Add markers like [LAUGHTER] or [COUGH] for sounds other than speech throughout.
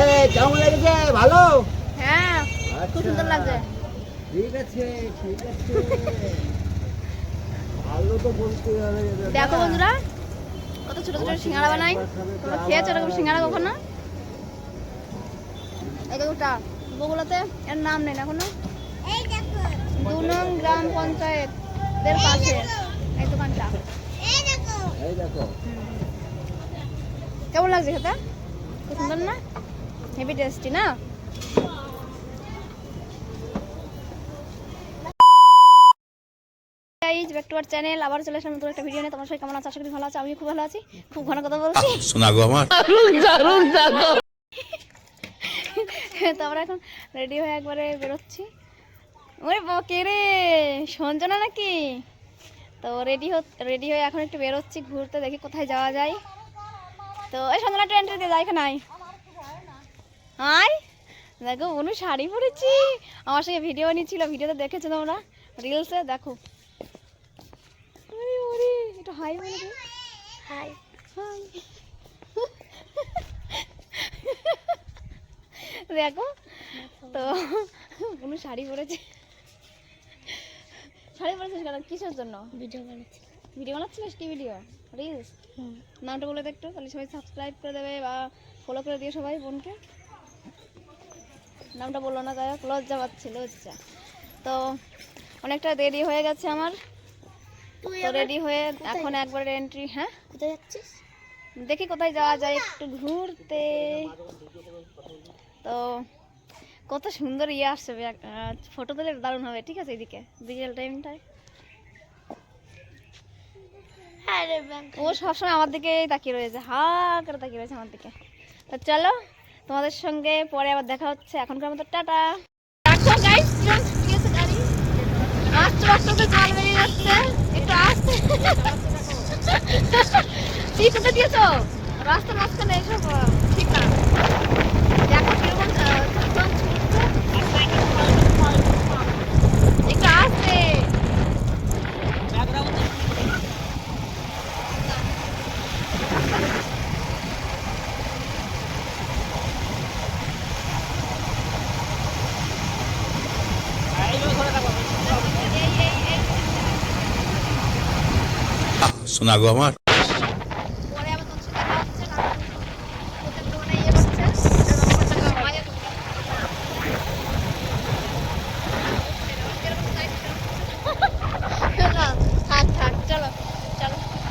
এই কেমন লেগেছে? ভালো? হ্যাঁ খুব সুন্দর লাগছে। ঠিক আছে ঠিক আছে। ভালো তো বলতে হবে দেখো বন্ধুরা কত ছোট ছোট সিঙ্গারা বানাই। তোমরা খেয়েছো এরকম সিঙ্গারা কখনো? এই বগুলাতে এর নাম নেই না এখনও? দু নং গ্রাম পঞ্চায়েতের পাশে এই দোকানটা। কেমন লাগছে খেতে? খুব সুন্দর না? হেভি টেস্টি না গাইজ ব্যাক টু চ্যানেল আবার চলে আসলাম নতুন একটা ভিডিও নিয়ে। তোমার সবাই কেমন আছে? আশা করি ভালো আছে। আমি খুব ভালো আছি। খুব ঘন কথা বলছি। শোনা গো আমার। [LAUGHS] তো আমরা এখন রেডি হয়ে একবারে বেরোচ্ছি। ওরে বাবা রে! সঞ্জনা নাকি? তো রেডি রেডি হয়ে এখন একটু বেরোচ্ছি ঘুরতে দেখি কোথায় যাওয়া যায়। তো এই সঞ্জনা দিয়ে যাই এখানে আয় দেখো অনু শাড়ি পরেছি। আমার সঙ্গে ভিডিও নিচ্ছিল ভিডিওতে দেখেছ তোমরা? রিলসে দেখো। একটু হাই বলে দে। হাই হাই দেখো তো কোনো শাড়ি পরেছে। শাড়ি পরেছিস কেন কিসের জন্য? ভিডিও বানাচ্ছি ভিডিও বানাচ্ছিলিস কি ভিডিও রিলস নামটা বলে দে একটু তাহলে সবাই সাবস্ক্রাইব করে দেবে বা ফলো করে দিও সবাই বোনকে। নামটা বলল না যাই হোক লজ্জা পাচ্ছি লজ্জা তো অনেকটা দেরি হয়ে গেছে আমার। তো রেডি হয়ে এখন একবার এন্ট্রি হ্যাঁ? কোথায় যাচ্ছিস? দেখি কোথায় যাওয়া যায় একটু ঘুরতে। তো কত সুন্দর ইয়ে আসছে ফটো তুলে দারুণ হবে ঠিক আছে এদিকে বিকেল টাইমটায় ব্যাংক। ও সবসময় আমার দিকেই তাকিয়ে রয়েছে হা করে তাকিয়ে রয়েছে আমার দিকে। তো চলো তোমাদের সঙ্গে পরে আবার দেখা হচ্ছে। এখনকার মতো টাটা। একটু আস্তে। [LAUGHS] কি কোথা দিয়েছ। রাস্তা মাঝখানে নেই আহ, ঠিক না দেখো কীরকম আহ, জল ছুটছে। একটু আস্তে শোনা গো আমার পরে আবার তোর সাথে দেখা হচ্ছে না কোথায় কোথায় ইয়ে করছে এটা নম্বরটা দাও মায়ের না থাক থাক চলো চলো চলো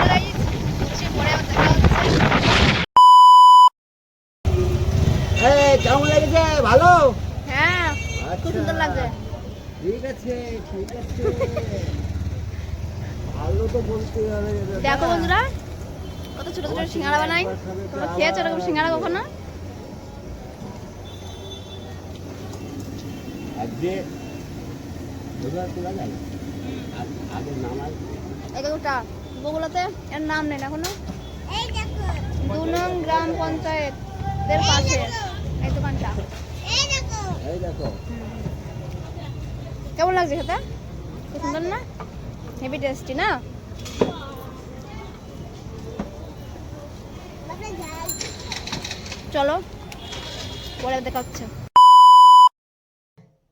গাইস সে পরে আবার দেখা হচ্ছে এই কেমন লেগেছে ভালো হ্যাঁ খুব সুন্দর লাগছে ঠিক আছে ঠিক আছে ভালো তো বলতে হবে দাদা। দেখো বন্ধুরা কত ছোট ছোট সিঙ্গারা বানাই। তোমরা খেয়েছো এরকম সিঙ্গারা কখনো? বগুলাতে এর নাম নেই না এখনও। দু নং গ্রাম পঞ্চায়েতের পাশে। এই দোকানটা। কেমন লাগছে খেতে? সুন্দর না? হেভি টেস্টি না? চলো, পরে দেখা হচ্ছে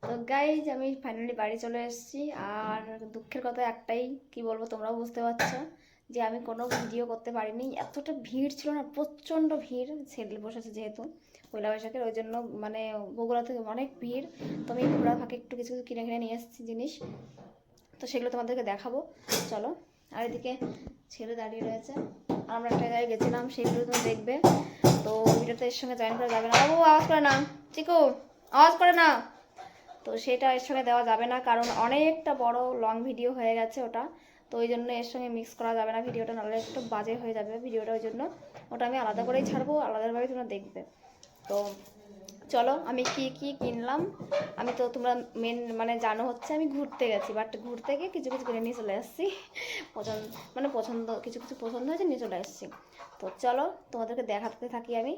তো গাইজ আমি ফাইনালি বাড়ি চলে এসেছি। আর দুঃখের কথা একটাই, কি বলব তোমরাও বুঝতে পারছ, যে আমি কোনো ভিডিও করতে পারিনি। এতটা ভিড় ছিল না, প্রচণ্ড ভিড় সেল বসেছে যেহেতু, পয়লা বৈশাখের, ওই জন্য মানে বগুড়া থেকে অনেক ভিড়। তো আমি ঘোরা ফাঁকে একটু কিছু কিছু কিনে কিনে নিয়ে এসেছি জিনিস। তো সেগুলো তোমাদেরকে দেখাবো। চলো। আর এদিকে ছেলে দাঁড়িয়ে রয়েছে। আর আমরা একটা জায়গায় গেছিলাম সেইগুলো তুমি দেখবে। তো ভিডিওতে এর সঙ্গে জয়েন করা যাবে না। বাবু, আওয়াজ করে না। চিকু, আওয়াজ করে না। তো সেটা এর সঙ্গে দেওয়া যাবে না, কারণ অনেকটা বড় লং ভিডিও হয়ে গেছে ওটা। তো ওই জন্য এর সঙ্গে মিক্স করা যাবে না ভিডিওটা, নাহলে একটু বাজে হয়ে যাবে ভিডিওটা ওই জন্য। ওটা আমি আলাদা করেই ছাড়বো, আলাদাভাবে তোমরা দেখবে। তো চলো, আমি কি কি কিনলাম? আমি তো তোমরা মেন মানে জানো হচ্ছে আমি ঘুরতে গেছি বাট ঘুরতে গিয়ে কিছু কিছু কিনে নিয়ে চলে এসেছি পছন্দ মানে পছন্দ, কিছু কিছু পছন্দ হয়েছে নিয়ে চলে এসেছি তো চলো, তোমাদেরকে দেখাতে থাকি আমি।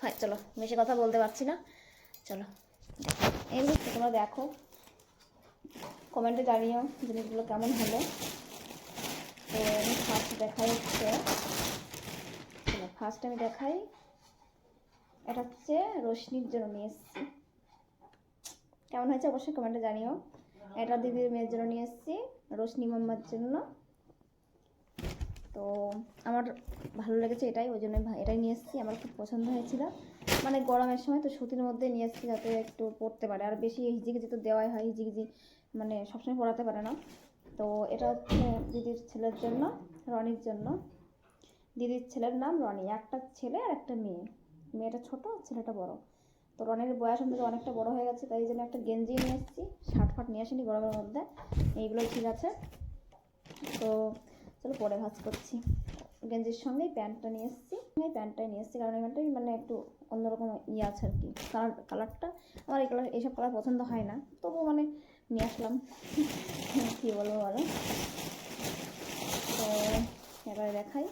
হ্যাঁ চলো, বেশি কথা বলতে পারছি না। চলো এই তোমরা দেখো কমেন্টে জানিও জিনিসগুলো কেমন হলো। তো ফার্স্ট দেখা হচ্ছে ফার্স্ট আমি দেখাই। এটা হচ্ছে রোশনির জন্য নিয়ে এসেছি। কেমন হয়েছে অবশ্যই কমেন্টে জানিও। এটা দিদির মেয়ের জন্য নিয়ে এসেছি, রশ্মি মাম্মার জন্য। তো আমার ভালো লেগেছে এটাই, ওই জন্য এটাই নিয়ে এসেছি। আমার খুব পছন্দ হয়েছিল। মানে গরমের সময় তো সুতির মধ্যে নিয়ে এসেছি যাতে একটু পরতে পারে। আর বেশি হিজিগিজি তো দেওয়াই হয় হিজিগিজি মানে সবসময় পরাতে পারে না। তো এটা হচ্ছে দিদির ছেলের জন্য, রনির জন্য। দিদির ছেলের নাম রনি, একটা ছেলে আর একটা মেয়ে। মেয়েটা ছোট, ছেলেটা বড়। তো রনের বয়স আমাদের অনেকটা বড় হয়ে গেছে, তাই জন্য একটা গেঞ্জি নিয়ে এসেছি, শার্ট ফাট নিয়ে আসিনি গরমের মধ্যে, এইগুলোই ঠিক আছে। তো চলো পরে ভাজ করছি। গেঞ্জির সঙ্গেই প্যান্টটা নিয়ে এসেছি, এই প্যান্টটাই নিয়ে এসেছি, কারণ এই প্যান্টটাই মানে একটু অন্যরকম ইয়ে আছে আর কি, কালার, কালারটা, আমার এই কালার, এইসব কালার পছন্দ হয় না তবুও মানে নিয়ে আসলাম। কী বলব বলো? তো এবারে দেখাই।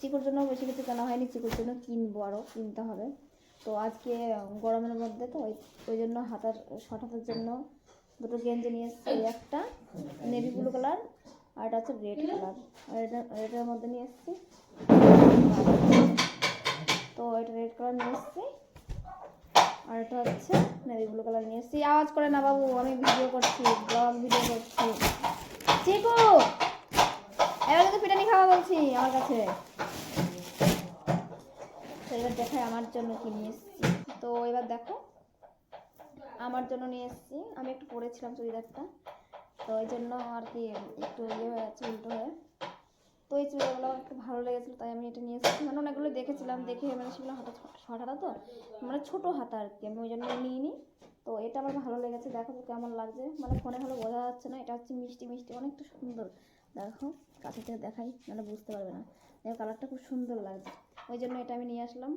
চিকুর জন্য বেশি কিছু কেনা হয়নি, চিকুর জন্য কিনবো আরও কিনতে হবে। তো আজকে গরমের মধ্যে তো ওই ওই জন্য হাতার, শর্ট হাতের জন্য দুটো গেঞ্জি নিয়ে এসেছি একটা নেভি ব্লু কালার আর এটা হচ্ছে রেড কালার রেডের মধ্যে নিয়ে এসেছি। তো এটা রেড কালার নিয়ে এসেছি। আর এটা হচ্ছে নেভি ব্লু কালার নিয়ে এসেছি। আওয়াজ করে না বাবু, আমি ভিডিও করছি ব্লগ ভিডিও করছি। চিকু! এবার কিন্তু পিটানি খাওয়া বলছি আমার কাছে। তো এবার দেখাই আমার জন্য কি নিয়ে এসেছি। তো এবার দেখো, আমার জন্য নিয়ে এসেছি। আমি একটু পরেছিলাম চুড়িদারটা। তো ওই জন্য আর কি একটু ইয়ে হয়ে যাচ্ছে, উল্টো হয়ে। তো এই চুড়িদারগুলো আমার একটু ভালো লেগেছিলো, তাই আমি এটা নিয়ে এসেছি। মানে অনেকগুলো দেখেছিলাম, দেখে মানে সেগুলো হাতা শর্ট হাতা তো মানে ছোটো হাতা আর কি, আমি ওই জন্য নিয়ে নিই তো এটা আমার ভালো লেগেছে, দেখো তো কেমন লাগছে। মানে ফোনে ভালো বোঝা যাচ্ছে না, এটা হচ্ছে মিষ্টি মিষ্টি, অনেকটা সুন্দর। দেখো, কাছে থেকে দেখাই মানে বুঝতে পারবে না। দেখো, কালারটা খুব সুন্দর লাগছে। ওই জন্য এটা আমি নিয়ে আসলাম।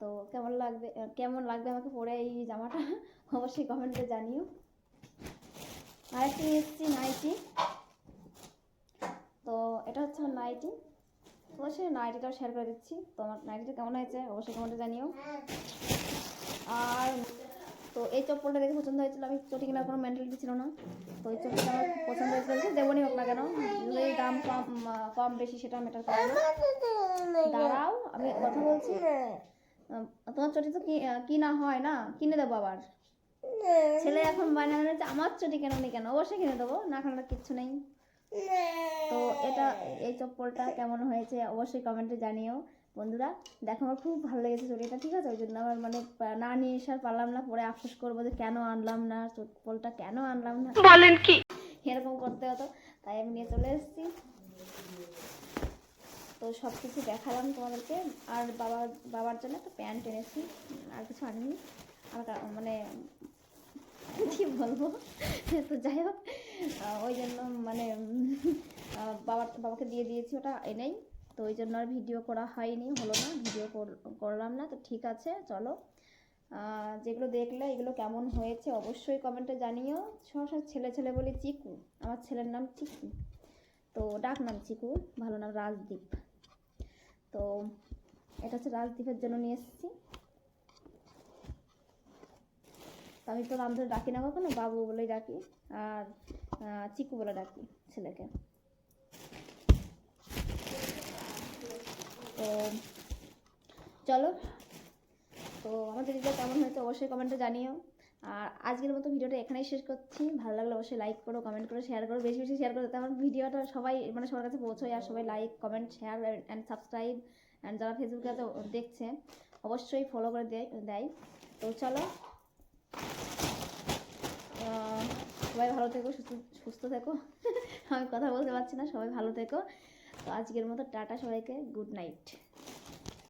তো কেমন লাগবে কেমন লাগবে আমাকে পরে এই জামাটা? [LAUGHS] অবশ্যই কমেন্টে জানিও। আর একটা নাইটি। তো এটা হচ্ছে আমার নাইটি। অবশ্যই নাইটিটাও শেয়ার করে দিচ্ছি। তো আমার নাইটিটা কেমন হয়েছে, অবশ্যই কমেন্টে জানিও। আর তো এই চপ্পলটা দেখে পছন্দ হয়েছিল। আমি চটি কেনার কোনো মেন্টালিটি ছিল না। তো এই চপ্পলটা আমার পছন্দ হয়েছিল। দেবনি হোক না কেন যদি দাম কম কম বেশি সেটা ম্যাটার করে না। দাঁড়াও, আমি কথা বলছি। তোমার চটি তো কিনা হয় না? কিনে দেবো আবার। ছেলে এখন বায়না হচ্ছে আমার চটি কেন নি কেন? অবশ্যই কিনে দেবো, না খানার কিচ্ছু নেই। তো এটা, এই চপ্পলটা কেমন হয়েছে অবশ্যই কমেন্টে জানিও। বন্ধুরা দেখো আমার খুব ভালো লেগেছে চটিটা ঠিক আছে? ওই জন্য আমার মানে না নিয়ে এসে আর পারলাম না পরে আফসোস করব যে কেন আনলাম না চপ্পলটা কেন আনলাম না? বলেন কি? এরকম করতে হতো তাই আমি নিয়ে চলে এসেছি। তো সব কিছু দেখালাম তোমাদেরকে আর বাবার বাবার জন্য একটা প্যান্ট এনেছি আর কিছু আনিনি। আর মানে কি বলব? তো যাই হোক ওই জন্য মানে বাবার বাবাকে দিয়ে দিয়েছি ওটা এনেই। তো ওই জন্য আর ভিডিও করা হয়নি, হলো না ভিডিও করলাম না, তো ঠিক আছে, চলো। যেগুলো দেখলে, এগুলো কেমন হয়েছে অবশ্যই কমেন্টে জানিও। সব ছেলে ছেলে বলি চিকু, আমার ছেলের নাম চিকু। তো ডাক নাম চিকু, ভালো নাম রাজদীপ। তো এটা হচ্ছে রাজদীপের জন্য নিয়ে এসেছি। আমি তো নাম ধরে ডাকি না কখনো, বাবু বলেই ডাকি, আর চিকু বলে ডাকি ছেলেকে। তো চলো। তো আমার ভিডিওটা কেমন হয়েছে অবশ্যই কমেন্টে জানিও। আর আজকের মতো ভিডিওটা এখানেই শেষ করছি। ভালো লাগলে অবশ্যই লাইক করো কমেন্ট করো শেয়ার করো, বেশি বেশি শেয়ার করো যাতে আমার ভিডিওটা সবাই মানে সবার কাছে পৌঁছয় আর সবাই like comment share and subscribe and যারা ফেসবুকে দেখছে, অবশ্যই ফলো করে দেয় দেয়। তো চলো। সবাই ভালো থেকো, সুস্থ সুস্থ থেকো। [LAUGHS] আমি কথা বলতে পারছি না, সবাই ভালো থেকো। তো আজকের মতো টাটা সবাইকে গুড নাইট।